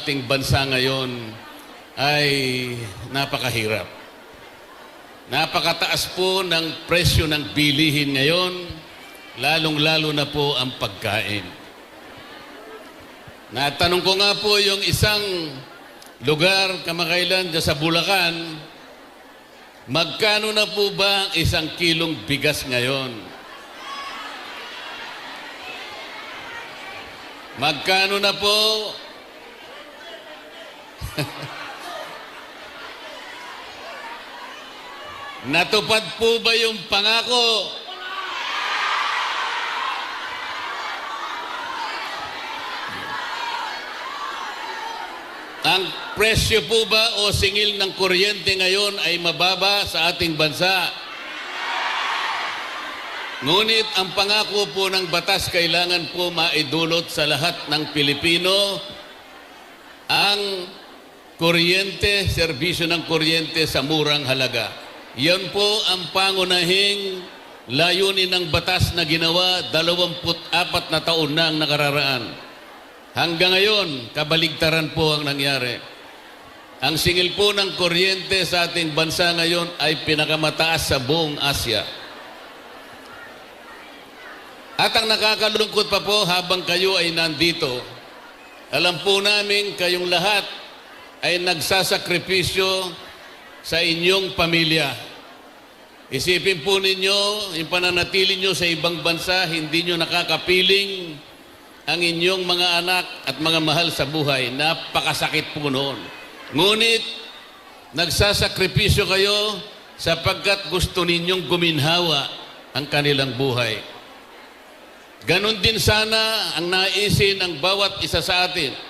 ating bansa ngayon ay napakahirap. Napakataas po ng presyo ng bilihin ngayon, lalong-lalo na po ang pagkain. Natanong ko nga po yung isang lugar kamakailan dyan sa Bulacan, magkano na po ba ang isang kilong bigas ngayon? Magkano na po Natupad po ba yung pangako? Ang presyo po ba o singil ng kuryente ngayon ay mababa sa ating bansa? Ngunit ang pangako po ng batas kailangan po maidulot sa lahat ng Pilipino ang kuryente, serbisyo ng kuryente sa murang halaga. Yan po ang pangunahing layunin ng batas na ginawa 24 na taon na ang nakararaan. Hanggang ngayon, kabaligtaran po ang nangyari. Ang singil po ng kuryente sa ating bansa ngayon ay pinakamataas sa buong Asya. At ang nakakalungkot pa po habang kayo ay nandito, alam po namin kayong lahat ay nagsasakripisyo sa inyong pamilya. Isipin po ninyo, yung pananatili nyo sa ibang bansa, hindi nyo nakakapiling ang inyong mga anak at mga mahal sa buhay. Napakasakit po noon. Ngunit, nagsasakripisyo kayo sapagkat gusto ninyong guminhawa ang kanilang buhay. Ganon din sana ang naisin ng bawat isa sa atin